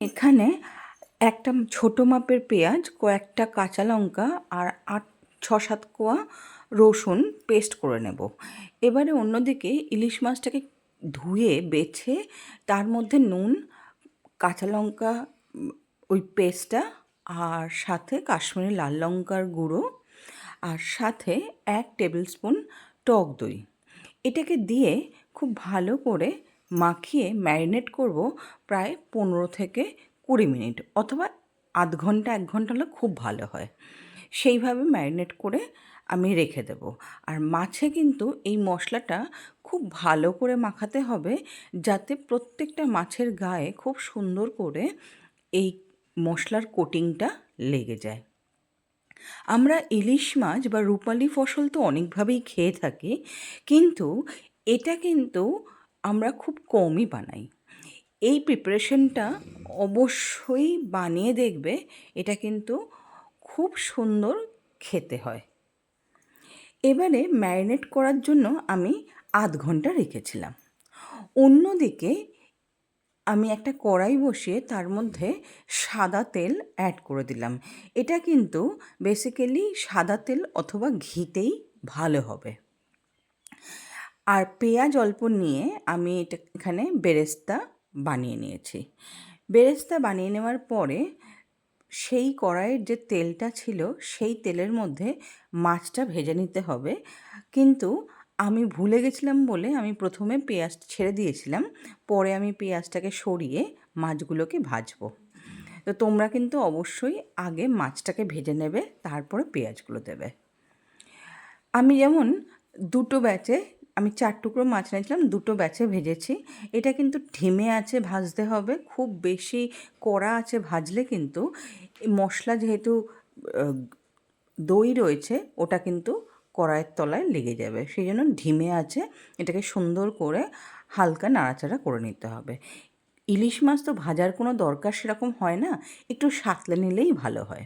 এখানে একটা ছোট মাপের পেঁয়াজ, কয়েকটা কাঁচা লঙ্কা আর আট ছ সাত কোয়া রসুন পেস্ট করে নেব। এবারে অন্যদিকে ইলিশ মাছটাকে ধুয়ে, বেছে তার মধ্যে নুন, কাঁচা লঙ্কা, ওই পেস্টটা আর সাথে কাশ্মীরি লাল লঙ্কার গুঁড়ো আর সাথে এক টেবিল স্পুন টক দই। এটাকে দিয়ে খুব ভালো করে মাখিয়ে ম্যারিনেট করব প্রায় পনেরো থেকে কুড়ি মিনিট অথবা আধ ঘণ্টা, এক ঘণ্টা হলে খুব ভালো হয়। সেইভাবে ম্যারিনেট করে আমি রেখে দেব। আর মাছে কিন্তু এই মশলাটা খুব ভালো করে মাখাতে হবে যাতে প্রত্যেকটা মাছের গায়ে খুব সুন্দর করে এই মশলার কোটিংটা লেগে যায়। আমরা ইলিশ মাছ বা রূপালি ফসল তো অনেকভাবেই খেয়ে থাকি, কিন্তু এটা কিন্তু আমরা খুব কমই বানাই। এই প্রিপারেশনটা অবশ্যই বানিয়ে দেখবে, এটা কিন্তু খুব সুন্দর খেতে হয়। এবারে ম্যারিনেট করার জন্য আমি আধ ঘণ্টা রেখেছিলাম। অন্যদিকে আমি একটা কড়াই বসিয়ে তার মধ্যে সাদা তেল অ্যাড করে দিলাম। এটা কিন্তু বেসিক্যালি সাদা তেল অথবা ঘিতেই ভালো হবে। আর পেঁয়াজ অল্প নিয়ে আমি এটা এখানে বেরেস্তা বানিয়ে নিয়েছি। বেরেস্তা বানিয়ে নেওয়ার পরে সেই কড়াইয়ের যে তেলটা ছিল, সেই তেলের মধ্যে মাছটা ভেজে নিতে হবে। কিন্তু আমি ভুলে গেছিলাম বলে আমি প্রথমে পেঁয়াজ ছেড়ে দিয়েছিলাম, পরে আমি পেঁয়াজটাকে সরিয়ে মাছগুলোকে ভাজবো। তো তোমরা কিন্তু অবশ্যই আগে মাছটাকে ভেজে নেবে, তারপরে পেঁয়াজগুলো দেবে। আমি যেমন দুটো ব্যাচে আমি চার টুকরো মাছ নিয়েছিলাম দুটো ব্যাচে ভেজেছি। এটা কিন্তু ঢিমে আছে, ভাজতে হবে। খুব বেশি কড়া আছে ভাজলে কিন্তু মশলা যেহেতু দই রয়েছে, ওটা কিন্তু কড়াইয়ের তলায় লেগে যাবে। সেই জন্য ঢিমে আছে, এটাকে সুন্দর করে হালকা নাড়াচাড়া করে নিতে হবে। ইলিশ মাছ তো ভাজার কোনো দরকার সেরকম হয় না, একটু সাঁতলে নিলেই ভালো হয়।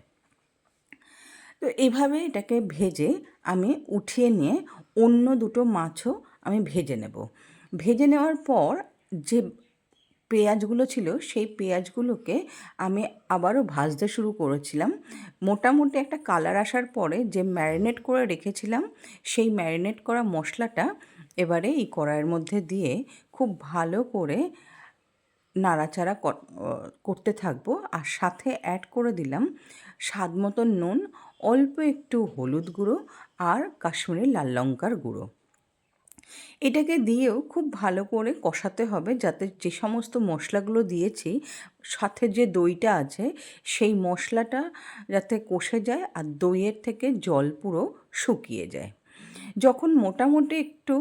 তো এইভাবে এটাকে ভেজে আমি উঠিয়ে নিয়ে অন্য দুটো মাছও আমি ভেজে নেব। ভেজে নেওয়ার পর যে পেঁয়াজগুলো ছিল, সেই পেঁয়াজগুলোকে আমি আবারও ভাজতে শুরু করেছিলাম। মোটামুটি একটা কালার আসার পরে যে ম্যারিনেট করে রেখেছিলাম, সেই ম্যারিনেট করা মশলাটা এবারে এই কড়াইয়ের মধ্যে দিয়ে খুব ভালো করে নাড়াচাড়া করতে থাকব। আর সাথে অ্যাড করে দিলাম স্বাদ মতন নুন, অল্প একটু হলুদ গুঁড়ো আর কাশ্মীরি লাল লঙ্কার গুঁড়ো। এটাকে দিয়েও খুব ভালো করে কষাতে হবে যাতে যে সমস্ত মশলাগুলো দিয়েছি, সাথে যে দইটা আছে, সেই মশলাটা যাতে কষে যায় আর দইয়ের থেকে জল পুরো শুকিয়ে যায়। যখন মোটামুটি একটু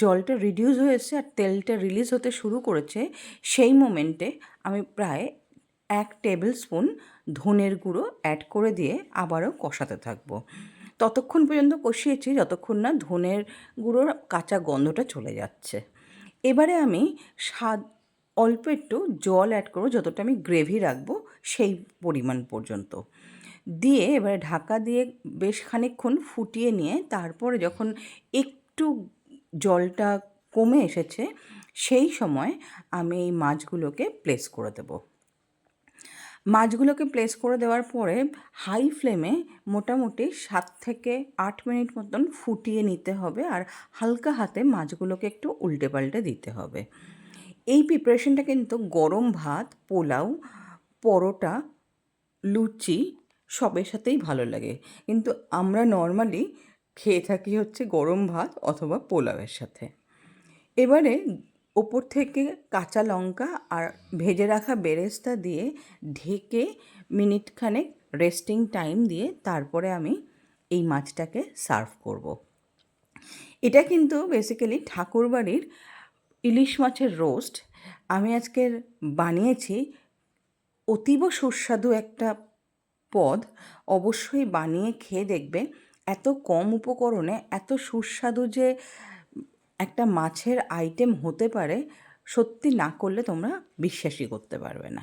জলটা রিডিউস হয়েছে আর তেলটা রিলিজ হতে শুরু করেছে, সেই মোমেন্টে আমি প্রায় এক টেবিল স্পুন ধনের গুঁড়ো অ্যাড করে দিয়ে আবারও কষাতে থাকব। ততক্ষণ পর্যন্ত কষিয়েছি, যতক্ষণ না ধনের গুঁড়োর কাঁচা গন্ধটা চলে যাচ্ছে। এবারে আমি স্বাদ, অল্প একটু জল অ্যাড করব, যতটা আমি গ্রেভি রাখব সেই পরিমাণ পর্যন্ত। দিয়ে এবারে ঢাকা দিয়ে বেশ খানিকক্ষণ ফুটিয়ে নিয়ে, তারপরে যখন একটু জলটা কমে এসেছে, সেই সময় আমি এই মাছগুলোকে প্লেস করে দেবো। মাছগুলোকে প্লেস করে দেওয়ার পরে হাই ফ্লেমে মোটামুটি সাত থেকে আট মিনিট মতন ফুটিয়ে নিতে হবে আর হালকা হাতে মাছগুলোকে একটু উল্টে পাল্টে দিতে হবে। এই প্রিপারেশনটা কিন্তু গরম ভাত, পোলাও, পরোটা, লুচি সবের সাথেই ভালো লাগে। কিন্তু আমরা নর্মালি খেয়ে থাকি হচ্ছে গরম ভাত অথবা পোলাওয়ের সাথে। এবারে ওপর থেকে কাঁচা লঙ্কা আর ভেজে রাখা বেরেস্তা দিয়ে ঢেকে মিনিটখানেক রেস্টিং টাইম দিয়ে তারপরে আমি এই মাছটাকে সার্ভ করব। এটা কিন্তু বেসিক্যালি ঠাকুরবাড়ির ইলিশ মাছের রোস্ট আমি আজকের বানিয়েছি অতীব সুস্বাদু একটা পদ। অবশ্যই বানিয়ে খেয়ে দেখবে এত কম উপকরণে এত সুস্বাদু যে একটা মাছের আইটেম হতে পারে, সত্যি না করলে তোমরা বিশ্বাসই করতে পারবে না।